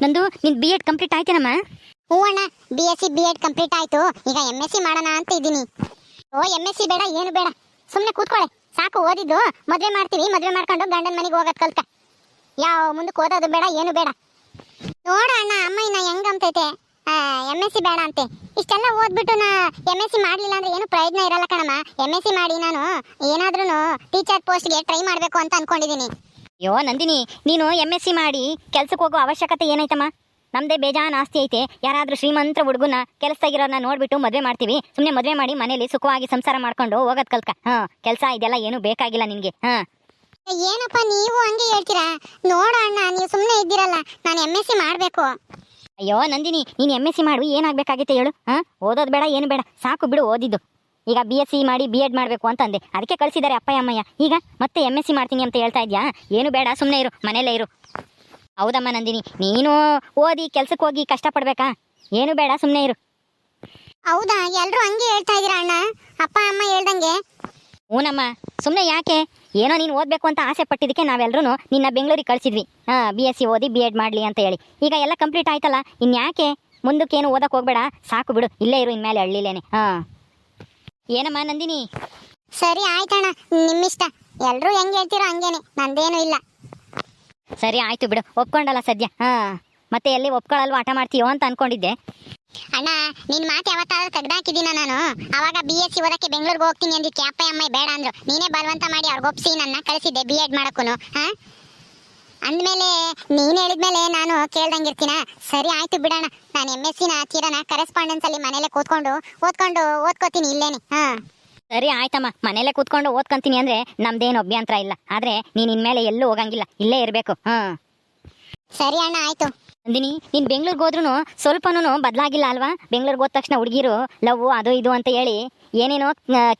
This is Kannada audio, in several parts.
ನಂದು ನಿನ್ ಬಿ ಎಡ್ ಕಂಪ್ಲೀಟ್ ಆಯ್ತೇನಮ್ಮ ಹ್ಞೂ ಅಣ್ಣ B S C B Ed complete ಆಯ್ತು. ಈಗ ಎಂ ಎಸ್ ಸಿ ಮಾಡೋಣ ಅಂತ ಇದ್ದೀನಿ. ಓ ಎಂ ಎಸ್ ಸಿ ಬೇಡ, ಏನು ಬೇಡ. ಸುಮ್ಮನೆ ಕೂತ್ಕೊಳ್ಳೆ ಸಾಕು, ಓದಿದ್ದು. ಮದುವೆ ಮಾಡ್ತೀವಿ, ಮದುವೆ ಮಾಡ್ಕೊಂಡು ಗಂಡನ ಮನೆಗೆ ಹೋಗೋದು ಕಲ್ತ. ಯಾವ ಮುಂದಕ್ಕೆ ಓದೋದು ಬೇಡ, ಏನು ಬೇಡ. ನೋಡ ಅಣ್ಣ, ಅಮ್ಮ ಇನ್ನ ಹೆಂಗ್ ಅಂತೈತೆ ಎಂ ಎಸ್ ಸಿ ಬೇಡ ಅಂತೆ. ಇಷ್ಟೆಲ್ಲ ಓದ್ಬಿಟ್ಟು ನಾ ಎಂ ಎಸ್ ಸಿ ಮಾಡಲಿಲ್ಲ ಅಂದ್ರೆ ಏನು ಪ್ರಯೋಜನ ಇರಲ್ಲ ಕಣಮ್ಮ. ಎಂ ಎಸ್ ಸಿ ಮಾಡಿ ನಾನು ಏನಾದ್ರೂ ಟೀಚರ್ ಪೋಸ್ಟ್ಗೆ ಟ್ರೈ ಮಾಡಬೇಕು ಅಂತ ಅನ್ಕೊಂಡಿದ್ದೀನಿ. ಅಯ್ಯೋ ನಂದಿನಿ ನೀನು ಎಂ ಎಸ್ ಸಿ ಮಾಡಿ ಕೆಲ್ಸಕ್ಕೆ ಹೋಗೋ ಅವಶ್ಯಕತೆ ಏನೈತಮ್ಮ ನಮ್ದೇ ಬೇಜಾನ್ ಆಸ್ತಿ ಐತೆ. ಯಾರಾದ್ರೂ ಶ್ರೀಮಂತ ಹುಡುಗನ ಕೆಲಸದಾಗಿರೋನ ನೋಡ್ಬಿಟ್ಟು ಮದುವೆ ಮಾಡ್ತೀವಿ. ಸುಮ್ಮನೆ ಮದುವೆ ಮಾಡಿ ಮನೇಲಿ ಸುಖವಾಗಿ ಸಂಸಾರ ಮಾಡ್ಕೊಂಡು ಹೋಗೋದ್ ಕಲ್ಕ. ಹಾ ಕೆಲಸ ಇದೆಲ್ಲ ಏನು ಬೇಕಾಗಿಲ್ಲ ನಿನ್ಗೆ. ಹಾ. ಏನಪ್ಪ ನೀವು ಹಂಗೆ ಹೇಳ್ತೀರಾ? ನೋಡ ಅಣ್ಣ ನೀವು ಸುಮ್ಮನೆ ಇದ್ದೀರಲ್ಲ ನಾನು ಎಂ ಎಸ್ ಸಿ ಮಾಡಬೇಕು. ಅಯ್ಯೋ ನಂದಿನಿ ನೀನು ಎಂ ಎಸ್ ಸಿ ಮಾಡು ಏನಾಗಬೇಕಾಗಿತ್ತೆ ಹೇಳು? ಹಾ ಓದೋದು ಬೇಡ ಏನು ಬೇಡ. ಸಾಕು ಬಿಡು ಓದಿದ್ದು. ಈಗ ಬಿ ಎಸ್ ಸಿ ಮಾಡಿ ಬಿ ಎಡ್ ಮಾಡಬೇಕು ಅಂತ ಅಂದೆ ಅದಕ್ಕೆ ಕಳಿಸಿದ್ದಾರೆ ಅಪ್ಪ ಅಮ್ಮಯ್ಯ. ಈಗ ಮತ್ತೆ ಎಂ ಎಸ್ ಸಿ ಮಾಡ್ತೀನಿ ಅಂತ ಹೇಳ್ತಾ ಇದ್ಯಾ? ಏನು ಬೇಡ ಸುಮ್ಮನೆ ಇರು ಮನೆಯಲ್ಲೇ ಇರು. ಹೌದಮ್ಮ ನಂದಿನಿ ನೀನು ಓದಿ ಕೆಲ್ಸಕ್ಕೆ ಹೋಗಿ ಕಷ್ಟಪಡ್ಬೇಕಾ? ಏನು ಬೇಡ ಸುಮ್ಮನೆ ಇರು. ಹೌದಾ? ಎಲ್ಲರೂ ಹಂಗೆ ಹೇಳ್ತಾ ಇದ್ದೀರಾ ಅಣ್ಣ? ಅಪ್ಪ ಅಮ್ಮ ಹೇಳ್ದಂಗೆ? ಹೂನಮ್ಮ ಸುಮ್ಮನೆ ಯಾಕೆ? ಏನೋ ನೀನು ಓದಬೇಕು ಅಂತ ಆಸೆ ಪಟ್ಟಿದ್ದಕ್ಕೆ ನಾವೆಲ್ಲರೂ ನಿನ್ನ ಬೆಂಗಳೂರಿಗೆ ಕಳಿಸಿದ್ವಿ. ಹಾಂ ಬಿ ಎಸ್ ಸಿ ಓದಿ ಬಿ ಎಡ್ ಮಾಡಲಿ ಅಂತ ಹೇಳಿ. ಈಗ ಎಲ್ಲ ಕಂಪ್ಲೀಟ್ ಆಯ್ತಲ್ಲ ಇನ್ಯಾಕೆ? ಮುಂದಕ್ಕೇನು ಓದಕ್ಕೆ ಹೋಗ್ಬೇಡ ಸಾಕು ಬಿಡು ಇಲ್ಲೇ ಇರು ಇನ್ಮೇಲೆ ಹಳ್ಳಿಲೇನೆ. ಹಾಂ. ಏನಮ್ಮ ನಂದಿನಿ? ಸರಿ ಆಯ್ತಣ್ಣ ನಿಮ್ಮಿಷ್ಟ. ಎಲ್ಲರೂ ಹೆಂಗ್ ಹೇಳ್ತೀರೋ ಹಂಗೇನೆ ನಂದೇನು ಇಲ್ಲ. ಸರಿ ಆಯ್ತು ಬಿಡು ಒಪ್ಕೊಂಡಲ್ಲ ಸದ್ಯ. ಹಾ ಮತ್ತೆ ಎಲ್ಲಿ ಒಪ್ಕೊಳ್ಳಲ್ವ ಆಟ ಮಾಡ್ತೀಯೋ ಅಂತ ಅನ್ಕೊಂಡಿದ್ದೆ. ಅಣ್ಣ ನಿನ್ ಮಾತು ಯಾವತ್ತಾದ್ರೂ ತೆಗ್ದಾಕಿದ್ದೀನ ನಾನು? ಅವಾಗ ಬಿ ಎಸ್ ಸಿ ಓದಕ್ಕೆ ಬೆಂಗಳೂರಿಗೆ ಹೋಗ್ತೀನಿ ಅಂದಿಕ್ಕೆ ಅಪ್ಪ ಅಮ್ಮ ಬೇಡ ಅಂದ್ರು. ನೀನೇ ಬಲವಂತ ಮಾಡಿ ಅವ್ರಿಗೆ ಒಪ್ಸಿ ನನ್ನ ಕಳಿಸಿದ್ದೆ ಬಿ ಎಡ್ ಮಾಡಕ್ಕೂನು ಹಾ? ಅಂದ್ಮೇಲೆ ನೀನು ಹೇಳಿದ್ಮೇಲೆ ನಾನು ಕೇಳ್ದಂಗಿರ್ತೀನ? ಸರಿ ಆಯ್ತು ಬಿಡೋಣ. ನಾನು ಎಂ ಎಸ್ ಸಿನ ತೀರನ ಕರೆಸ್ಪಾಂಡೆನ್ಸ್ ಅಲ್ಲಿ ಮನೇಲೆ ಕೂತ್ಕೊಂಡು ಓದ್ಕೊಂಡು ಓದ್ಕೋತೀನಿ ಇಲ್ಲೇನೆ. ಹಾ. ಸರಿ ಆಯ್ತಮ್ಮ. ಮನೇಲೆ ಕೂತ್ಕೊಂಡು ಓದ್ಕೊಂತೀನಿ ಅಂದ್ರೆ ನಮ್ದೇನು ಅಭ್ಯಂತರ ಇಲ್ಲ. ಆದ್ರೆ ನೀನ್ ಇನ್ಮೇಲೆ ಎಲ್ಲೂ ಹೋಗಂಗಿಲ್ಲ. ಇಲ್ಲೇ ಇರಬೇಕು. ಹಾ. ಸರಿ ಅಣ್ಣ ಆಯ್ತು. ನಂದಿನಿ ನೀನ್ ಬೆಂಗ್ಳೂರ್ಗೆ ಹೋದ್ರೂ ಸ್ವಲ್ಪನೂ ಬದಲಾಗಿಲ್ಲ ಅಲ್ವಾ? ಬೆಂಗ್ಳೂರ್ಗೆ ಹೋದ ತಕ್ಷಣ ಹುಡುಗಿರು ಲವ್ ಅದು ಇದು ಅಂತ ಹೇಳಿ ಏನೇನೋ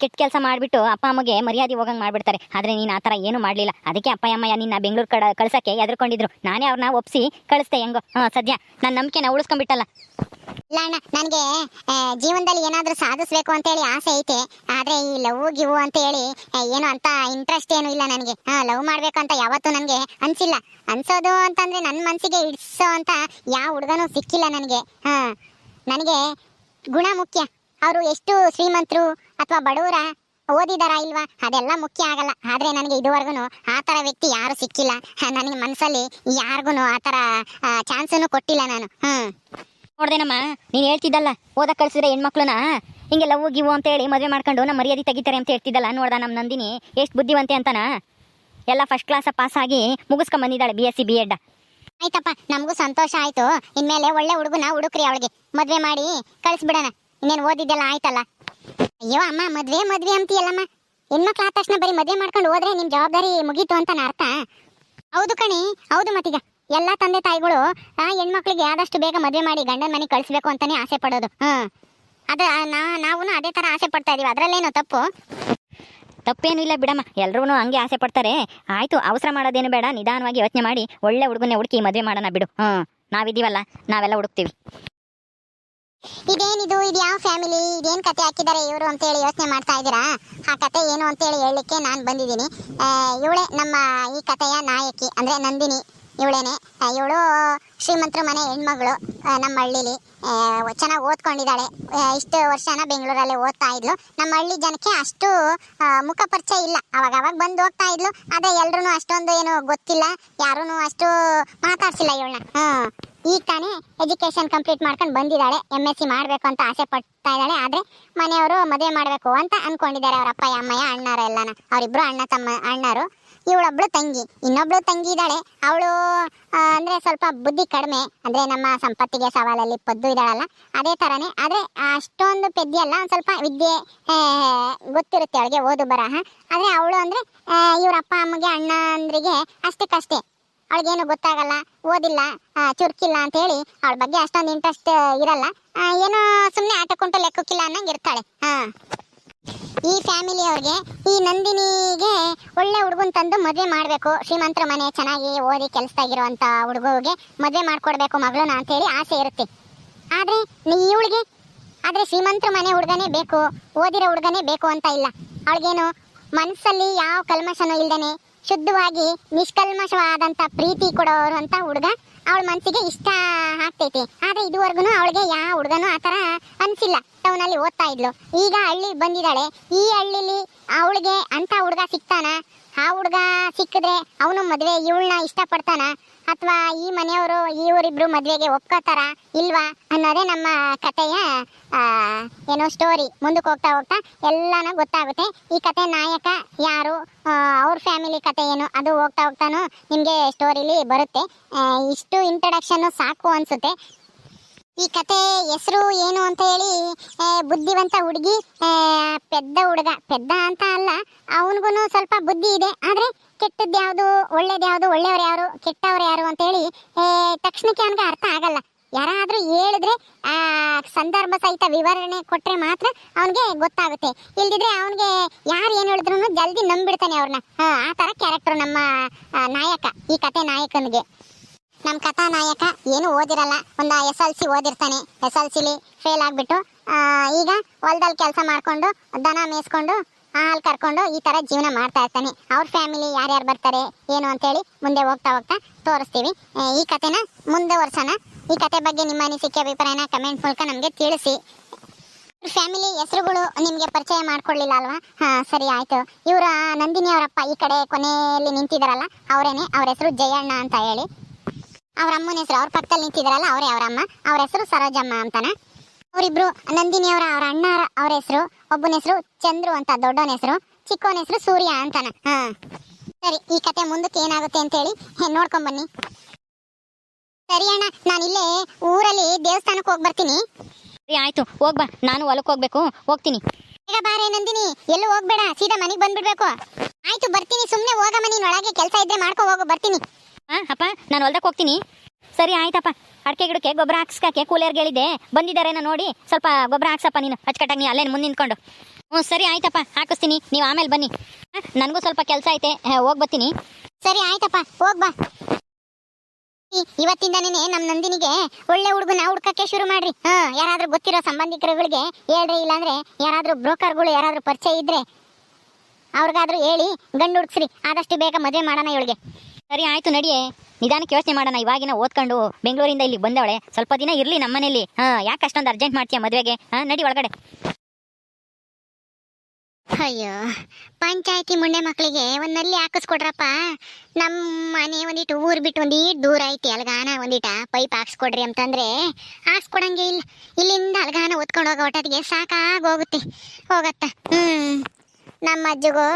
ಕೆಟ್ಟ ಕೆಲಸ ಮಾಡಿಬಿಟ್ಟು ಅಪ್ಪ ಅಮ್ಮಗೆ ಮರ್ಯಾದೆ ಹೋಗಂಗೆ ಮಾಡಿಬಿಡ್ತಾರೆ. ಆದ್ರೆ ನೀನು ಆ ಥರ ಏನು ಮಾಡಲಿಲ್ಲ. ಅದಕ್ಕೆ ಅಪ್ಪ ಅಮ್ಮಯ್ಯ ನಿನ್ನ ಬೆಂಗಳೂರು ಕಡ ಕಳ್ಸೋಕ್ಕೆ ಎದ್ರಕೊಂಡಿದ್ರು ನಾನೇ ಅವ್ರನ್ನ ಒಪ್ಸಿ ಕಳಿಸ್ದೆ ಹೆಂಗೋ. ಹಾಂ ಸದ್ಯ ನನ್ನ ನಂಬಿಕೆನ ಉಳಿಸ್ಕೊಂಡ್ಬಿಟ್ಟಲ್ಲ. ಇಲ್ಲ ಅಣ್ಣ ನನಗೆ ಜೀವನದಲ್ಲಿ ಏನಾದರೂ ಸಾಧಿಸ್ಬೇಕು ಅಂತ ಹೇಳಿ ಆಸೆ ಐತೆ. ಆದ್ರೆ ಈ ಲವ್ ಗಿವ್ ಅಂತ ಹೇಳಿ ಆ, ಏನು ಅಂತ ಇಂಟ್ರೆಸ್ಟ್ ಏನು ಇಲ್ಲ ನನಗೆ. ಹಾಂ ಲವ್ ಅಂತ ಯಾವತ್ತೂ ನನಗೆ ಅನ್ಸಿಲ್ಲ. ಅನ್ಸೋದು ಅಂತಂದ್ರೆ ನನ್ನ ಮನಸ್ಸಿಗೆ ಇಡ್ಸೋ ಅಂತ ಯಾವ ಹುಡುಗನೂ ಸಿಕ್ಕಿಲ್ಲ ನನಗೆ. ಹಾಂ ನನಗೆ ಗುಣ ಮುಖ್ಯ. ಅವರು ಎಷ್ಟು ಶ್ರೀಮಂತರು ಅಥವಾ ಬಡವರ ಓದಿದಾರಾ ಇಲ್ವಾ? ಅದೆಲ್ಲ ಮುಖ್ಯ ಆಗಲ್ಲ. ಆದ್ರೆ ನನಗೆ ಇದುವರೆಗೂ ಆ ಥರ ವ್ಯಕ್ತಿ ಯಾರು ಸಿಕ್ಕಿಲ್ಲ. ನನಗೆ ಮನಸ್ಸಲ್ಲಿ ಯಾರಿಗೂ ಆ ಥರ ಚಾನ್ಸನ್ನು ಕೊಟ್ಟಿಲ್ಲ ನಾನು. ಹ್ಮ್. ನೋಡ್ದೇನಮ್ಮ ನೀನು ಹೇಳ್ತಿದ್ದಲ್ಲ ಓದಕ್ಕೆ ಕಳಿಸಿದ್ರೆ ಹೆಣ್ಮಕ್ಳನ್ನ ಹಿಂಗೆ ಲವ್ ಗಿವ್ ಅಂತ ಹೇಳಿ ಮದುವೆ ಮಾಡ್ಕೊಂಡು ನಮ್ಮ ಮರ್ಯಾದೆ ತೆಗಿತಾರೆ ಅಂತ ಹೇಳ್ತಿದ್ದಲ್ಲ ನೋಡ್ದ ನಮ್ಮ ನಂದಿನಿ ಎಷ್ಟು ಬುದ್ಧಿವಂತೆ ಅಂತನ? ಎಲ್ಲ ಫಸ್ಟ್ ಕ್ಲಾಸ ಪಾಸ್ ಆಗಿ ಮುಗಿಸ್ಕೊಂಡ್ ಬಂದಿದ್ದಾಳೆ B S C B Ed ಆಯ್ತಪ್ಪ ನಮಗೂ ಸಂತೋಷ ಆಯ್ತು. ಇನ್ಮೇಲೆ ಒಳ್ಳೆ ಹುಡುಗನ ಹುಡುಕ್ರಿ ಅವಳಿಗೆ. ಮದ್ವೆ ಮಾಡಿ ಕಳಿಸ್ಬಿಡೋಣ. ಇನ್ನೇನು ಓದಿದ್ದೆಲ್ಲ ಆಯ್ತಲ್ಲ? ಅಯ್ಯೋ ಅಮ್ಮ, ಮದ್ವೆ ಮದ್ವೆ ಅಂತೀಯಲ್ಲಮ್ಮ. ಹೆಣ್ಮಕ್ಳು ಆದ ತಕ್ಷಣ ಬರೀ ಮದ್ವೆ ಮಾಡ್ಕೊಂಡು ಹೋದ್ರೆ ನಿಮ್ ಜವಾಬ್ದಾರಿ ಮುಗೀತು ಅಂತ ಅರ್ಥ. ಹೌದು ಕಣಿ, ಹೌದು ಮತ್ತೀಗ. ಎಲ್ಲ ತಂದೆ ತಾಯಿಗಳು, ಆ ಹೆಣ್ಮಕ್ಳಿಗೆ ಆದಷ್ಟು ಬೇಗ ಮದ್ವೆ ಮಾಡಿ ಗಂಡನ ಮನೆ ಕಳಿಸ್ಬೇಕು ಅಂತಾನೆ ಆಸೆ ಪಡೋದು. ಹ್ಮ್ ಅದ ನಾವು ಅದೇ ತರ ಆಸೆ ಪಡ್ತಾ ಇದೀವಿ. ಅದ್ರಲ್ಲೇನು ತಪ್ಪು? ತಪ್ಪೇನು ಇಲ್ಲ ಬಿಡಮ್ಮ. ಎಲ್ಲರೂನು ಹಂಗೆ ಆಸೆ ಪಡ್ತಾರೆ. ಆಯ್ತು, ಅವಸರ ಮಾಡೋದೇನು ಬೇಡ. ನಿಧಾನವಾಗಿ ಯೋಚನೆ ಮಾಡಿ ಒಳ್ಳೆ ಹುಡುಗನೇ ಹುಡುಕಿ ಮದುವೆ ಮಾಡೋಣ ಬಿಡು. ಹ್ಞೂ ನಾವಿದ್ದೀವಲ್ಲ, ನಾವೆಲ್ಲ ಹುಡುಕ್ತೀವಿ. ಇದೇನಿದು? ಇದು ಯಾವ ಫ್ಯಾಮಿಲಿ ಇದೇನ್ ಕತೆ ಹಾಕಿದ್ದಾರೆ ಇವರು ಅಂತ ಹೇಳಿ ಯೋಚನೆ ಮಾಡ್ತಾ ಇದ್ದೀರಾ? ಆ ಕತೆ ಏನು ಅಂತ ಹೇಳಿ ಹೇಳಲಿಕ್ಕೆ ನಾನು ಬಂದಿದ್ದೀನಿ. ಇವಳೆ ನಮ್ಮ ಈ ಕಥೆಯ ನಾಯಕಿ, ಅಂದ್ರೆ ನಂದಿನಿ ಇವಳೇನೆ. ಇವಳು ಶ್ರೀಮಂತರ ಮನೆ ಹೆಣ್ಮಗಳು ನಮ್ಮ ಹಳ್ಳಿಲಿ. ಚೆನ್ನಾಗಿ ಓದ್ಕೊಂಡಿದ್ದಾಳೆ. ಇಷ್ಟು ವರ್ಷನ ಬೆಂಗಳೂರಲ್ಲೇ ಓದ್ತಾ ಇದ್ಲು. ನಮ್ಮ ಹಳ್ಳಿ ಜನಕ್ಕೆ ಅಷ್ಟು ಮುಖ ಪರಿಚಯ ಇಲ್ಲ. ಅವಾಗ ಅವಾಗ ಬಂದು ಹೋಗ್ತಾ ಇದ್ಲು. ಅದೇ ಎಲ್ಲರೂ ಅಷ್ಟೊಂದು ಏನು ಗೊತ್ತಿಲ್ಲ. ಯಾರೂ ಅಷ್ಟು ಮಾತಾಡ್ಸಿಲ್ಲ ಇವಳನ್ನ. ಹ್ಮ್. ಈಗ ತಾನೇ ಎಜುಕೇಶನ್ ಕಂಪ್ಲೀಟ್ ಮಾಡ್ಕೊಂಡು ಬಂದಿದ್ದಾಳೆ. ಎಂ ಎಸ್ ಸಿ ಮಾಡಬೇಕು ಅಂತ ಆಸೆ ಪಡ್ತಾ ಇದ್ದಾಳೆ. ಆದರೆ ಮನೆಯವರು ಮದುವೆ ಮಾಡಬೇಕು ಅಂತ ಅಂದ್ಕೊಂಡಿದ್ದಾರೆ ಅವರ ಅಪ್ಪ, ಅಮ್ಮಯ್ಯ, ಅಣ್ಣಾರು ಎಲ್ಲನ. ಅವರಿಬ್ಬರು ಅಣ್ಣ ತಮ್ಮ, ಅಣ್ಣರು. ಇವಳೊಬ್ಳು ತಂಗಿ. ಇನ್ನೊಬ್ಳು ತಂಗಿ ಇದ್ದಾಳೆ. ಅವಳು ಅಂದರೆ ಸ್ವಲ್ಪ ಬುದ್ಧಿ ಕಡಿಮೆ. ಅಂದರೆ ನಮ್ಮ ಸಂಪತ್ತಿಗೆ ಸವಾಲಲ್ಲಿ ಪದ್ದು ಇದ್ದಾಳಲ್ಲ. ಅದೇ ಥರನೇ ಆದರೆ ಅಷ್ಟೊಂದು ಪೆದ್ದಿಯಲ್ಲ ಒಂದು ಸ್ವಲ್ಪ ವಿದ್ಯೆ ಗೊತ್ತಿರುತ್ತೆ ಅವಳಿಗೆ ಓದು ಬರಹ. ಆದರೆ ಅವಳು ಅಂದರೆ ಇವ್ರ ಅಪ್ಪ, ಅಮ್ಮಗೆ ಅಣ್ಣ ಅಂದ್ರಿಗೆ ಅಷ್ಟಕ್ಕಷ್ಟೇ. ಅವಳಿಗೇನು ಗೊತ್ತಾಗಲ್ಲ, ಓದಿಲ್ಲ ಚುರುಕಿಲ್ಲ ಅಂತ ಹೇಳಿ ಅವಳ ಬಗ್ಗೆ ಅಷ್ಟೊಂದು ಇಂಟ್ರೆಸ್ಟ್ ಇರಲ್ಲ. ಏನೋ ಸುಮ್ಮನೆ ಆಟಕ್ಕುಂಟು ಲೆಕ್ಕಕ್ಕಿಲ್ಲ ಅನ್ನಂಗೆ ಇರ್ತಾಳೆ. ಈ ಫ್ಯಾಮಿಲಿ ಅವ್ರಿಗೆ ಈ ನಂದಿನಿಗೆ ಒಳ್ಳೆ ಹುಡುಗನ್ ತಂದು ಮದುವೆ ಮಾಡಬೇಕು. ಶ್ರೀಮಂತರ ಮನೆ ಚೆನ್ನಾಗಿ ಓದಿ ಕೆಲಸದಾಗಿರುವಂಥ ಹುಡುಗಗೆ ಮದುವೆ ಮಾಡ್ಕೊಡ್ಬೇಕು ಮಗಳನ್ನ ಅಂತ ಹೇಳಿ ಆಸೆ ಇರುತ್ತೆ. ಆದ್ರೆ ಇವಳಿಗೆ, ಆದ್ರೆ ಶ್ರೀಮಂತರ ಮನೆ ಹುಡುಗನೇ ಬೇಕು, ಓದಿರೋ ಹುಡುಗನೇ ಬೇಕು ಅಂತ ಇಲ್ಲ. ಅವಳಿಗೇನು ಮನಸ್ಸಲ್ಲಿ ಯಾವ ಕಲ್ಮಶನೂ ಇಲ್ದೇನೆ ಶುದ್ಧವಾಗಿ ನಿಷ್ಕಲ್ಮಶವಾದಂತ ಪ್ರೀತಿ ಕೊಡೋರು ಅಂತ ಹುಡುಗ ಅವಳ ಮನಸ್ಸಿಗೆ ಇಷ್ಟ ಆಗ್ತೈತಿ. ಆದ್ರೆ ಇದುವರೆಗೂ ಅವಳಿಗೆ ಯಾವ ಹುಡುಗನು ತರ ಅನ್ಸಿಲ್ಲ. ಟೌನ್ ಅಲ್ಲಿ ಓದ್ತಾ ಇದ್ಲು. ಈಗ ಹಳ್ಳಿ ಬಂದಿದ್ದಾಳೆ. ಈ ಹಳ್ಳಿಲಿ ಅವಳಿಗೆ ಅಂತ ಹುಡುಗ ಸಿಗ್ತಾನ? ಆ ಹುಡುಗ ಸಿಕ್ಕಿದ್ರೆ ಅವನು ಮದುವೆ, ಇವಳನ್ನ ಇಷ್ಟಪಡ್ತಾನ? ಅಥವಾ ಈ ಮನೆಯವರು, ಈ ಊರಿಬ್ರು ಮದುವೆಗೆ ಒಪ್ಕೋತಾರ ಇಲ್ವಾ ಅನ್ನೋದೇ ನಮ್ಮ ಕಥೆಯ ಏನೋ ಸ್ಟೋರಿ ಮುಂದಕ್ಕೆ ಹೋಗ್ತಾ ಹೋಗ್ತಾ ಎಲ್ಲಾನು ಗೊತ್ತಾಗುತ್ತೆ. ಈ ಕತೆ ನಾಯಕ ಯಾರು? ಅವ್ರ ಫ್ಯಾಮಿಲಿ ಕತೆ ಏನು? ಅದು ಹೋಗ್ತಾ ಹೋಗ್ತಾನು ನಿಮಗೆ ಸ್ಟೋರಿಲಿ ಬರುತ್ತೆ. ಇಷ್ಟು ಇಂಟ್ರಡಕ್ಷನ್ ಸಾಕು ಅನ್ಸುತ್ತೆ. ಈ ಕತೆ ಹೆಸರು ಏನು ಅಂತ ಹೇಳಿ ಬುದ್ಧಿವಂತ ಹುಡುಗಿ ಪೆದ್ದ ಹುಡುಗ. ಪೆದ್ದ ಅಂತ ಅಲ್ಲ ಅವನಿಗೂ ಸ್ವಲ್ಪ ಬುದ್ಧಿ ಇದೆ. ಆದರೆ ಕೆಟ್ಟದ್ದು ಯಾವುದು, ಒಳ್ಳೇದು ಯಾವುದು, ಒಳ್ಳೆಯವ್ರು ಯಾರು, ಕೆಟ್ಟವ್ರು ಯಾರು ಅಂತ ಹೇಳಿ ತಕ್ಷಣಕ್ಕೆ ಅವನಿಗೆ ಅರ್ಥ ಆಗಲ್ಲ. ಯಾರಾದರೂ ಹೇಳಿದ್ರೆ ಆ ಸಂದರ್ಭ ಸಹಿತ ವಿವರಣೆ ಕೊಟ್ಟರೆ ಮಾತ್ರ ಅವನಿಗೆ ಗೊತ್ತಾಗುತ್ತೆ. ಇಲ್ದಿದ್ರೆ ಅವನಿಗೆ ಯಾರು ಏನು ಹೇಳಿದ್ರು ಜಲ್ದಿ ನಂಬಿಡ್ತಾನೆ ಅವ್ರನ್ನ ಆ ಥರ ಕ್ಯಾರೆಕ್ಟರ್ ನಮ್ಮ ನಾಯಕ, ಈ ಕತೆ ನಾಯಕನಿಗೆ. ನಮ್ಮ ಕಥಾನಾಯಕ ಏನು ಓದಿರಲ್ಲ. ಒಂದು ಎಸ್ ಎಲ್ ಸಿ ಓದಿರ್ತಾನೆ. ಎಸ್ ಎಲ್ ಸಿಲಿ ಫೇಲ್ ಆಗಿಬಿಟ್ಟು ಈಗ ಹೊಲದಲ್ಲಿ ಕೆಲಸ ಮಾಡ್ಕೊಂಡು, ದನ ಮೇಯಿಸ್ಕೊಂಡು, ಹಾಲು ಕರ್ಕೊಂಡು ಈ ತರ ಜೀವನ ಮಾಡ್ತಾ ಇರ್ತಾನೆ. ಅವ್ರ ಫ್ಯಾಮಿಲಿ ಯಾರ್ಯಾರು ಬರ್ತಾರೆ, ಏನು ಅಂತೇಳಿ ಮುಂದೆ ಹೋಗ್ತಾ ಹೋಗ್ತಾ ತೋರಿಸ್ತೀವಿ. ಈ ಕಥೆನ ವರ್ಷನ, ಈ ಕತೆ ಬಗ್ಗೆ ನಿಮ್ಮ ಅನಿಸಿಕೆ, ಅಭಿಪ್ರಾಯನ ಕಮೆಂಟ್ ಮೂಲಕ ನಮಗೆ ತಿಳಿಸಿ. ಫ್ಯಾಮಿಲಿ ಹೆಸರುಗಳು ನಿಮಗೆ ಪರಿಚಯ ಮಾಡ್ಕೊಳ್ಳಿಲ್ಲ ಅಲ್ವಾ? ಹಾ, ಸರಿ ಆಯ್ತು. ಇವರ, ನಂದಿನಿ ಅವರಪ್ಪ ಈ ಕಡೆ ಕೊನೆಯಲ್ಲಿ ನಿಂತಿದಾರಲ್ಲ, ಅವರೇನೆ? ಅವ್ರ ಹೆಸರು ಜಯಣ್ಣ ಅಂತ ಹೇಳಿ. ಅವ್ರ ಅಮ್ಮನ ಹೆಸರು ಅವ್ರ ಪಕ್ಕದಲ್ಲಿ ನಿಂತಿದಾರಲ್ಲ ಅವರೇ ಅವರ ಅಮ್ಮ. ಅವ್ರ ಹೆಸರು ಸರೋಜಮ್ಮ ಅಂತಾನೆ. ಅವರಿಬ್ರು ನಂದಿನಿ ಅವರ ಅವ್ರ ಅಣ್ಣ ಅವ್ರ ಹೆಸರು ಒಬ್ಬನ ಹೆಸರು ಚಂದ್ರು ಅಂತ ದೊಡ್ಡವನ ಹೆಸರು ಚಿಕ್ಕವನ ಹೆಸರು ಸೂರ್ಯ ಅಂತಾನ. ಹಾ. ಸರಿ ಈ ಕತೆ ಮುಂದಕ್ಕೆ ಏನಾಗುತ್ತೆ ಅಂತ ಹೇಳಿ ನೋಡ್ಕೊಂಡ್ ಬನ್ನಿ. ಸರಿ ಅಣ್ಣ ನಾನು ಇಲ್ಲೇ ಊರಲ್ಲಿ ದೇವಸ್ಥಾನಕ್ಕೆ ಹೋಗಿ ಬರ್ತೀನಿ. ಸರಿ ಆಯ್ತು. ಹೋಗ್ಬಾ ನಾನು ಹೊಲಕ್ಕೆ ಹೋಗ್ಬೇಕು. ಹೋಗ್ತೀನಿ. ಈಗ ಬಾರೇ ನಂದಿನಿ. ಎಲ್ಲೂ ಹೋಗ್ಬೇಡ. ಸೀದಾ ಮನೆಗೆ ಬಂದ್ಬಿಡ್ಬೇಕು. ಆಯ್ತು ಬರ್ತೀನಿ. ಸುಮ್ಮನೆ ಹೋಗಮ್ಮ. ನೀನು ಒಳಗೆ ಕೆಲಸ ಇದ್ರೆ ಮಾಡ್ಕೊ ಹೋಗು. ಬರ್ತೀನಿ. ಹಾ ಅಪ್ಪ, ನಾನು ಹೊಲ್ದಕ್ಕೆ ಹೋಗ್ತೀನಿ. ಸರಿ, ಆಯ್ತಪ್ಪ. ಅಡಿಕೆ ಗಿಡಕ್ಕೆ ಗೊಬ್ಬರ ಹಾಕ್ಸ್ಕಕ್ಕೆ ಕೂಲಿಯರ್ಗೆ ಹೇಳಿದ್ದೆ ಬಂದಿದ್ದಾರೇನೋ ನೋಡಿ. ಸ್ವಲ್ಪ ಗೊಬ್ಬರ ಹಾಕ್ಸಪ್ಪ ನೀನು. ಅಚ್ಚಕಟ್ಟಾಗಿ ನೀ ಅಲ್ಲೇ ಮುಂದೆ ನಿಂತ್ಕೊಂಡು. ಹ್ಞೂ, ಸರಿ, ಆಯ್ತಪ್ಪ. ಹಾಕಿಸ್ತೀನಿ. ನೀವು ಆಮೇಲೆ ಬನ್ನಿ. ನನಗೂ ಸ್ವಲ್ಪ ಕೆಲಸ ಐತೆ. ಹೋಗಿ ಬರ್ತೀನಿ. ಸರಿ, ಆಯ್ತಪ್ಪ. ಹೋಗ್ ಬಾ. ಈ- ಇವತ್ತಿಂದನೇ ನಮ್ಮ ನಂದಿನಿಗೆ ಒಳ್ಳೆ ಹುಡುಗನ ಹುಡ್ಕಕ್ಕೆ ಶುರು ಮಾಡ್ರಿ. ಹಾ, ಯಾರಾದರೂ ಗೊತ್ತಿರೋ ಸಂಬಂಧಿಕರುಗಳಿಗೆ ಹೇಳ್ರಿ, ಇಲ್ಲಾಂದ್ರೆ ಯಾರಾದ್ರೂ ಬ್ರೋಕರ್ಗಳು ಯಾರಾದ್ರೂ ಪರಿಚಯ ಇದ್ರೆ ಅವ್ರಿಗಾದ್ರೂ ಹೇಳಿ ಗಂಡು ಹುಡ್ಕ್ಸ್ರಿ. ಆದಷ್ಟು ಬೇಗ ಮದುವೆ ಮಾಡೋಣ ಇವಳಿಗೆ. ಸರಿ, ಆಯ್ತು, ನಡಿಯೇ. ನಿಧಾನಕ್ಕೆ ಯೋಚನೆ ಮಾಡೋಣ, ಇವಾಗಿನ ಓದ್ಕೊಂಡು ಬೆಂಗಳೂರಿಂದ ಇಲ್ಲಿ ಬಂದವಳೆ. ಸ್ವಲ್ಪ ದಿನ ಇರಲಿ ನಮ್ಮನೇಲಿ. ಹಾಂ, ಯಾಕೆ ಅಷ್ಟೊಂದು ಅರ್ಜೆಂಟ್ ಮಾಡ್ತೀಯ ಮದುವೆಗೆ? ಹಾಂ, ನಡಿ ಒಳಗಡೆ. ಅಯ್ಯೋ, ಪಂಚಾಯತಿ ಮುಂಡೆ ಮಕ್ಕಳಿಗೆ ಒಂದು ನಲ್ಲಿ ಹಾಕಿಸ್ಕೊಡ್ರಪ್ಪ. ನಮ್ಮ ಮನೆ ಒಂದಿಟ್ಟು ಊರ್ ಬಿಟ್ಟು ಒಂದೀಟ್ ದೂರ ಐತಿ, ಅಲ್ಗಾನ ಒಂದಿಟ ಪೈಪ್ ಹಾಕ್ಸ್ಕೊಡ್ರಿ ಅಂತಂದ್ರೆ ಹಾಕ್ಸ್ಕೊಡಂಗೆ ಇಲ್ಲ. ಇಲ್ಲಿಂದ ಅಲ್ಗಾನ ಓದ್ಕೊಂಡು ಹೋಗೋ ಒಟ್ಟೊತ್ತಿಗೆ ಸಾಕಾಗೋಗುತ್ತೆ. ಹೋಗತ್ತ. ಹ್ಞೂ ನಮ್ಮ ಅಜ್ಜಿಗೂ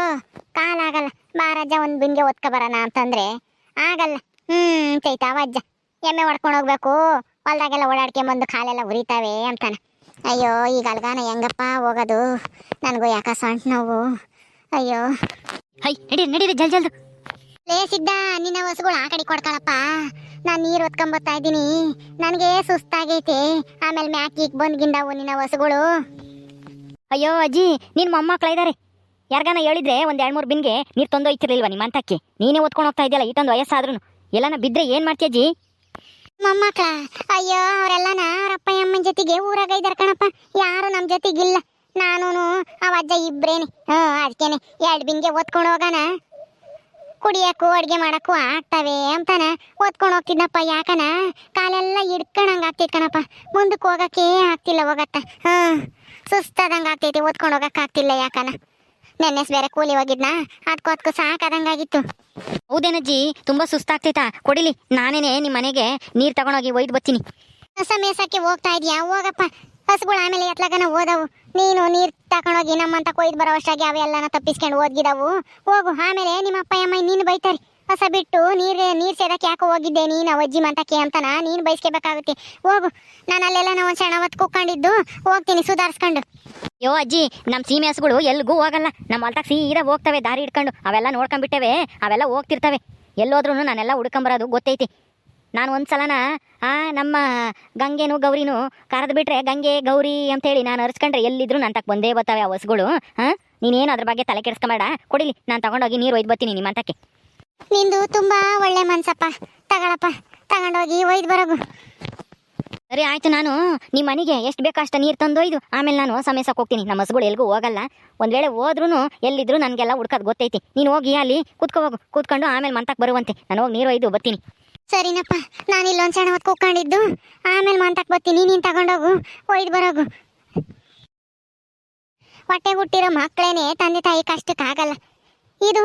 ಕಾಲಾಗಲ್ಲ. ಮಹಾರಾಜ ಒಂದು ಬಿಂಗೆ ಒತ್ಕೊ ಬರೋಣ ಅಂತಂದ್ರೆ ಆಗಲ್ಲ. ಹ್ಮ್ ಚೈತಾವ ಅಜ್ಜ ಎಮ್ಮೆ ಹೊಡ್ಕೊಂಡು ಹೋಗ್ಬೇಕು. ಹೊಲ್ದಾಗೆಲ್ಲ ಓಡಾಡ್ಕೊಂಬಂದು ಕಾಲೆಲ್ಲ ಉರಿತಾವೆ ಅಂತಾನೆ. ಅಯ್ಯೋ ಈಗ ಅಲ್ಗಾನ ಹೆಂಗಪ್ಪ ಹೋಗೋದು? ನನಗೂ ಯಾಕ ಸೊಂಟ ನೋವು? ಅಯ್ಯೋ. ಹೈ ನಡೀರಿ ನಡೀರಿ ಜಲ್ ಜಲ್ದು. ಲೇ ನಿನ್ನ ಹಸುಗಳು ಆ ಕಡೆ ಕೊಡ್ಕಳಪ್ಪ ನಾನು ನೀರು ಹೊತ್ಕೊಂಬತ್ತಾ ಇದ್ದೀನಿ. ನನಗೆ ಸುಸ್ತಾಗೈತೆ. ಆಮೇಲೆ ಮ್ಯಾಕಿಗೆ ಬಂದ್ಗಿಂದವು ನಿನ್ನ ಹೊಸುಗಳು. ಅಯ್ಯೋ ಅಜ್ಜಿ ನಿನ್ನ ಮೊಮ್ಮಕ್ಳ ಇದ್ದಾರೆ ಯಾರಿಗಾನ ಹೇಳಿದ್ರೆ ಒಂದು ಎರಡು ಮೂರು ಬಿನ್ಗೆ ನೀರು ತಂದೊಯ್ತಿರ್ಲಿಲ್ವಾ ನಿಮ್ಮ ಅಂತಕ್ಕೆ ನೀನೇ ಓದ್ಕೊಂಡು ಹೋಗ್ತಾ ಇದೆಯಲ್ಲ ಇಟ್ಟೊಂದು ವಯಸ್ಸಾದ್ರೂ ಎಲ್ಲನ ಬಿದ್ದರೆ ಏನು ಮಾಡ್ತೀಯ ಮೊಮ್ಮಕ್ಕ, ಅಯ್ಯೋ, ಅವರೆಲ್ಲನ ಅವರಪ್ಪ ಅಮ್ಮನ ಜೊತೆಗೆ ಊರಾಗ ಇದಾರ ಕಣಪ್ಪ. ಯಾರು ನಮ್ಮ ಜೊತೆಗಿಲ್ಲ. ನಾನು ಅವ ಅಜ್ಜ ಇಬ್ರೇನೆ. ಹ್ಞೂ ಅದಕ್ಕೇನೆ ಎರಡು ಬಿನ್ಗೆ ಓದ್ಕೊಂಡು ಹೋಗೋಣ ಕುಡಿಯಕ್ಕೂ ಅಡ್ಗೆ ಮಾಡಕ್ಕೂ ಆಗ್ತವೆ ಅಂತಾನ. ಓದ್ಕೊಂಡು ಹೋಗ್ತಿದ್ನಪ್ಪ ಯಾಕನ? ಕಾಲೆಲ್ಲ ಹಿಡ್ಕೊಂಡಂಗ ಆಗ್ತೈತೆ ಕಣಪ್ಪ. ಮುಂದಕ್ಕೆ ಹೋಗಕ್ಕೆ ಆಗ್ತಿಲ್ಲ ಹೋಗತ್ತ. ಹ್ಮ್, ಸುಸ್ತಾದಂಗ ಆಗ್ತೈತಿ, ಓದ್ಕೊಂಡು ಹೋಗಕ್ ಆಗ್ತಿಲ್ಲ ಯಾಕನ? ನೆನ್ನೆಸ್ ಬೇರೆ ಕೂಲಿ ಹೋಗಿದ್ನಾ? ಅದಕ್ಕೂ ಅದಕ್ಕೂ ಸಾಕಾದಂಗಾಗಿತ್ತು. ಹೌದೇನಜ್ಜಿ ತುಂಬಾ ಸುಸ್ತಾಗ್ತೈತಾ ಕೊಡಿಲಿ ನಾನೇನೆ ನಿಮ್ಮ ಮನೆಗೆ ನೀರು ತಗೊಂಡೋಗಿ ಒಯ್ದು ಬರ್ತೀನಿ. ಹೊಸ ಮೇಸಕ್ಕೆ ಹೋಗ್ತಾ ಇದೀಯಾ? ಹೋಗಪ್ಪ. ಹಸುಗಳು ಆಮೇಲೆ ಎತ್ಲಾಗನ ಓದವು ನೀನು ನೀರ್ ತಕೊಂಡೋಗಿ ನಮ್ಮಂತ ಕೊಯ್ದು ಬರೋಷ್ಟಾಗಿ ಅವೆಲ್ಲನ ತಪ್ಪಿಸ್ಕೊಂಡು ಓದ್ಗಿದವು ಹೋಗು ಆಮೇಲೆ ನಿಮ್ಮ ಅಪ್ಪ ಅಮ್ಮ ನೀನು ಬೈತಾರೆ. ಹೊಸ ಬಿಟ್ಟು ನೀರ್ ನೀರ್ ಸೇದಕ್ಕೆ ಯಾಕೆ ಹೋಗಿದ್ದೆ ನೀನು ಅಜ್ಜಿ ಮಂತಕ್ಕೆ ಅಂತನ? ನೀನು ಬಯಸ್ಕೋಬೇಕಾಗುತ್ತೆ ಹೋಗು ನಾನು ಅಲ್ಲೆಲ್ಲ ಒಂದು ಸಣ್ಣ ಹೊತ್ತು ಕುಕ್ಕೊಂಡಿದ್ದು ಹೋಗ್ತೀನಿ ಸುಧಾರಿಸ್ಕೊಂಡು. ಯೋ ಅಜ್ಜಿ ನಮ್ಮ ಸೀಮೆ ಹಸುಗಳು ಎಲ್ಲಿಗೂ ಹೋಗಲ್ಲ. ನಮ್ಮ ಹೊಲ್ದಾಗ ಸೀದಾ ಹೋಗ್ತವೆ, ದಾರಿ ಹಿಡ್ಕೊಂಡು. ಅವೆಲ್ಲ ನೋಡ್ಕೊಂಡ್ಬಿಟ್ಟವೆ, ಅವೆಲ್ಲ ಹೋಗ್ತಿರ್ತವೆ. ಎಲ್ಲೋದ್ರೂ ನಾನೆಲ್ಲ ಹುಡ್ಕೊಂಬರೋದು ಗೊತ್ತೈತಿ. ನಾನು ಒಂದು ಸಲನ, ಆ, ನಮ್ಮ ಗಂಗೆನು ಗೌರಿನು ಕರೆದು ಬಿಟ್ರೆ, ಗಂಗೆ, ಗೌರಿ ಅಂತೇಳಿ ನಾನು ಅರ್ಸ್ಕೊಂಡ್ರೆ ಎಲ್ಲಿದ್ರು ನನ್ನ ತಕ್ಕ ಬಂದೇ ಬರ್ತವೆ ಆ ಹಸುಗಳು. ಹಾಂ ನೀನೇನು ಅದ್ರ ಬಗ್ಗೆ ತಲೆ ಕೆಡಿಸ್ಕೊಂಬೇಡ. ಕೊಡಿಲಿ, ನಾನು ತಗೊಂಡೋಗಿ ನೀರು ಒಯ್ದು ಬರ್ತೀನಿ ನಿಮ್ಮ ಅಂತಕ್ಕೆ ನಿಂದು ತುಂಬಾ ಒಳ್ಳೆ ಮನ್ಸಪ್ಪ. ತಗೊಳಪ್ಪ, ತಗೊಂಡೋಗಿ ಒಯ್ದು ಬರೋಗು. ಸರಿ, ಆಯ್ತು ನಾನು ನಿಮ್ಮ ಮನೆಗೆ ಎಷ್ಟು ಬೇಕಷ್ಟು ನೀರು ತಂದೊಯ್ದು. ಆಮೇಲೆ ನಾನು ಸಮಯಸಕ್ಕೆ ಹೋಗ್ತೀನಿ. ನಮ್ಮ ಹಸುಗಳು ಎಲ್ಗೂ ಹೋಗಲ್ಲ. ಒಂದ್ ವೇಳೆ ಹೋದ್ರೂ ಎಲ್ಲಿದ್ರು ನನಗೆಲ್ಲ ಹುಡ್ಕೋದು ಗೊತ್ತೈತಿ. ನೀನು ಹೋಗಿ ಅಲ್ಲಿ ಕೂತ್ಕೋ ಹೋಗು. ಕೂತ್ಕೊಂಡು ಆಮೇಲೆ ಮಂತಕ್ಕೆ ಬರುವಂತೆ. ನಾನು ಹೋಗಿ ನೀರು ಒಯ್ದು ಬರ್ತೀನಿ. ಸರಿನಪ್ಪ. ನಾನು ಇಲ್ಲೊಂದು ಸಣ್ಣ ಹೊತ್ತು ಕೂತ್ಕೊಂಡಿದ್ದು. ಆಮೇಲೆ ಮಂತಕ್ಕೆ ಬರ್ತೀನಿ. ನೀನು ತಗೊಂಡೋಗು. ಒಯ್ದು ಬರೋಗು. ಹೊಟ್ಟೆ ಹುಟ್ಟಿರೋ ಮಕ್ಕಳೇನೆ ತಂದೆ ತಾಯಿ ಕಷ್ಟಕ್ಕಾಗಲ್ಲ. ಇದು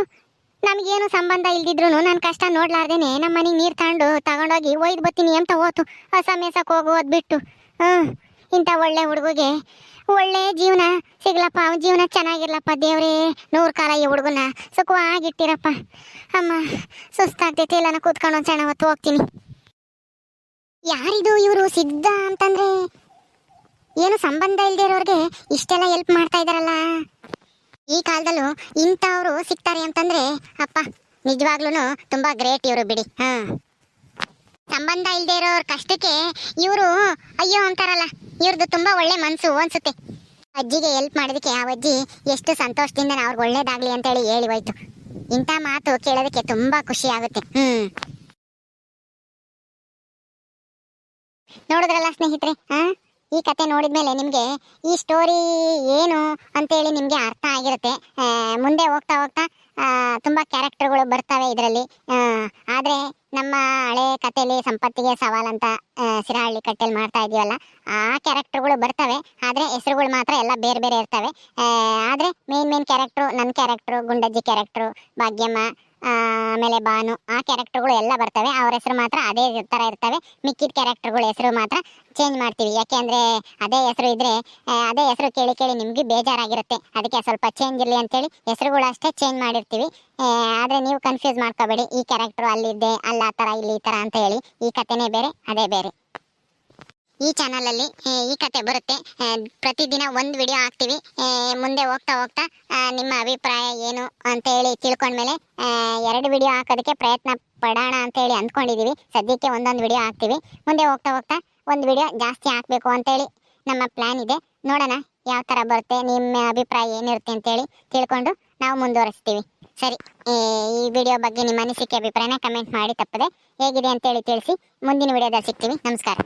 ನಮಗೇನು ಸಂಬಂಧ ಇಲ್ದಿದ್ರು ನನ್ನ ಕಷ್ಟ ನೋಡ್ಲಾರ್ದೇನೆ ನಮ್ಮ ಮನೆಗೆ ನೀರು ತಗೊಂಡು ತಗೊಂಡೋಗಿ ಒಯ್ದು ಬತ್ತೀನಿ ಅಂತ ಹೋತು ಅಸಮೇಸಕ್ಕೆ ಮೇಸಕ್ಕೆ ಹೋಗೋದು ಬಿಟ್ಟು. ಹ್ಞೂ ಇಂಥ ಒಳ್ಳೆ ಹುಡುಗಿಗೆ ಒಳ್ಳೆ ಜೀವನ ಸಿಗ್ಲಪ್ಪ. ಅವ್ನ ಜೀವನ ಚೆನ್ನಾಗಿರ್ಲಪ್ಪ ದೇವ್ರೇ. ನೂರು ಕಾಲ ಈ ಹುಡುಗನ ಸುಖವಾಗಿಟ್ಟಿರಪ್ಪ. ಅಮ್ಮ, ಸುಸ್ತಾಗ್ತೈತಿ. ಇಲ್ಲ ಕೂತ್ಕೊಂಡು ಒಂದು ಸಣ್ಣ ಹೊತ್ತು ಹೋಗ್ತೀನಿ. ಯಾರಿದು ಇವರು ಸಿದ್ಧ ಅಂತಂದ್ರೆ? ಏನು ಸಂಬಂಧ ಇಲ್ದೇ ಇರೋರ್ಗೆ ಇಷ್ಟೆಲ್ಲ ಹೆಲ್ಪ್ ಮಾಡ್ತಾ ಇದಾರಲ್ಲ. ಈ ಕಾಲದಲ್ಲೂ ಇಂಥವ್ರು ಸಿಗ್ತಾರೆ ಅಂತಂದ್ರೆ, ಅಪ್ಪ ನಿಜವಾಗ್ಲೂ ತುಂಬಾ ಗ್ರೇಟ್ ಇವರು ಬಿಡಿ. ಹಾ. ಸಂಬಂಧ ಇಲ್ಲದೆ ಇರೋರ ಕಷ್ಟಕ್ಕೆ ಇವರು ಅಯ್ಯೋ ಅಂತಾರಲ್ಲ ಇವ್ರದ್ದು ತುಂಬಾ ಒಳ್ಳೆ ಮನಸ್ಸು ಅನ್ಸುತ್ತೆ. ಅಜ್ಜಿಗೆ ಹೆಲ್ಪ್ ಮಾಡೋದಕ್ಕೆ ಆ ಅಜ್ಜಿ ಎಷ್ಟು ಸಂತೋಷದಿಂದ ಅವ್ರಿಗೆ ಒಳ್ಳೇದಾಗ್ಲಿ ಅಂತೇಳಿ ಹೇಳಿ ಹೋಯ್ತು. ಇಂಥ ಮಾತು ಕೇಳೋದಕ್ಕೆ ತುಂಬಾ ಖುಷಿ ಆಗುತ್ತೆ. ಹ್ಮ್. ನೋಡಿದ್ರಲ್ಲ ಸ್ನೇಹಿತರೆ, ಹಾ? ಈ ಕತೆ ನೋಡಿದ್ಮೇಲೆ ನಿಮಗೆ ಈ ಸ್ಟೋರಿ ಏನು ಅಂತೇಳಿ ನಿಮಗೆ ಅರ್ಥ ಆಗಿರುತ್ತೆ. ಮುಂದೆ ಹೋಗ್ತಾ ಹೋಗ್ತಾ ತುಂಬ ಕ್ಯಾರೆಕ್ಟರ್ಗಳು ಬರ್ತವೆ ಇದರಲ್ಲಿ. ಆದರೆ ನಮ್ಮ ಹಳೆ ಕಥೆಯಲ್ಲಿ ಸಂಪತ್ತಿಗೆ ಸವಾಲ್ ಅಂತ ಸಿರಹಳ್ಳಿ ಕಟ್ಟೆಯಲ್ಲಿ ಮಾಡ್ತಾ ಇದೀವಲ್ಲ ಆ ಕ್ಯಾರೆಕ್ಟರ್ಗಳು ಬರ್ತವೆ. ಆದರೆ ಹೆಸರುಗಳು ಮಾತ್ರ ಎಲ್ಲ ಬೇರೆ ಬೇರೆ ಇರ್ತವೆ. ಆದ್ರೆ ಮೇನ್ ಮೇನ್ ಕ್ಯಾರೆಕ್ಟ್ರು ನನ್ನ ಕ್ಯಾರೆಕ್ಟ್ರು ಗುಂಡಜ್ಜಿ ಕ್ಯಾರೆಕ್ಟ್ರು ಭಾಗ್ಯಮ್ಮ ಆಮೇಲೆ ಬಾನು ಆ ಕ್ಯಾರೆಕ್ಟರ್ಗಳು ಎಲ್ಲ ಬರ್ತವೆ. ಅವ್ರ ಹೆಸರು ಮಾತ್ರ ಅದೇ ಥರ ಇರ್ತವೆ. ಮಿಕ್ಕಿದ ಕ್ಯಾರೆಕ್ಟರ್ಗಳ ಹೆಸರು ಮಾತ್ರ ಚೇಂಜ್ ಮಾಡ್ತೀವಿ. ಯಾಕೆ ಅಂದ್ರೆ ಅದೇ ಹೆಸರು ಇದ್ರೆ ಅದೇ ಹೆಸರು ಕೇಳಿ ಕೇಳಿ ನಿಮಗೆ ಬೇಜಾರಾಗಿರುತ್ತೆ. ಅದಕ್ಕೆ ಸ್ವಲ್ಪ ಚೇಂಜ್ ಇರಲಿ ಅಂತೇಳಿ ಹೆಸರುಗಳು ಅಷ್ಟೇ ಚೇಂಜ್ ಮಾಡಿರ್ತೀವಿ. ಆದ್ರೆ ನೀವು ಕನ್ಫ್ಯೂಸ್ ಮಾಡ್ಕೋಬೇಡಿ. ಈ ಕ್ಯಾರೆಕ್ಟರ್ ಅಲ್ಲಿದ್ದೆ, ಅಲ್ಲ ಆ ಥರ ಇಲ್ಲಿ ಈ ಥರ ಅಂತ ಹೇಳಿ. ಈ ಕಥೆನೇ ಬೇರೆ, ಅದೇ ಬೇರೆ. ಈ ಚಾನಲಲ್ಲಿ ಈ ಕತೆ ಬರುತ್ತೆ. ಪ್ರತಿದಿನ ಒಂದು ವಿಡಿಯೋ ಹಾಕ್ತೀವಿ. ಮುಂದೆ ಹೋಗ್ತಾ ಹೋಗ್ತಾ ನಿಮ್ಮ ಅಭಿಪ್ರಾಯ ಏನು ಅಂತ ಹೇಳಿ ತಿಳ್ಕೊಂಡ್ಮೇಲೆ ಎರಡು ವಿಡಿಯೋ ಹಾಕೋದಕ್ಕೆ ಪ್ರಯತ್ನ ಪಡೋಣ ಅಂತ ಹೇಳಿ ಅಂದ್ಕೊಂಡಿದೀವಿ. ಸದ್ಯಕ್ಕೆ ಒಂದೊಂದು ವಿಡಿಯೋ ಹಾಕ್ತೀವಿ. ಮುಂದೆ ಹೋಗ್ತಾ ಹೋಗ್ತಾ ಒಂದು ವಿಡಿಯೋ ಜಾಸ್ತಿ ಹಾಕಬೇಕು ಅಂತೇಳಿ ನಮ್ಮ ಪ್ಲಾನ್ ಇದೆ. ನೋಡೋಣ ಯಾವ ಥರ ಬರುತ್ತೆ, ನಿಮ್ಮ ಅಭಿಪ್ರಾಯ ಏನಿರುತ್ತೆ ಅಂತೇಳಿ ತಿಳ್ಕೊಂಡು ನಾವು ಮುಂದುವರಿಸ್ತೀವಿ. ಸರಿ ಈ ವಿಡಿಯೋ ಬಗ್ಗೆ ನಿಮ್ಮ ಅನಿಸಿಕೆ, ಅಭಿಪ್ರಾಯನ ಕಮೆಂಟ್ ಮಾಡಿ ತಪ್ಪದೆ ಹೇಗಿದೆ ಅಂತೇಳಿ ತಿಳಿಸಿ. ಮುಂದಿನ ವಿಡಿಯೋದಲ್ಲಿ ಸಿಗ್ತೀವಿ ನಮಸ್ಕಾರ.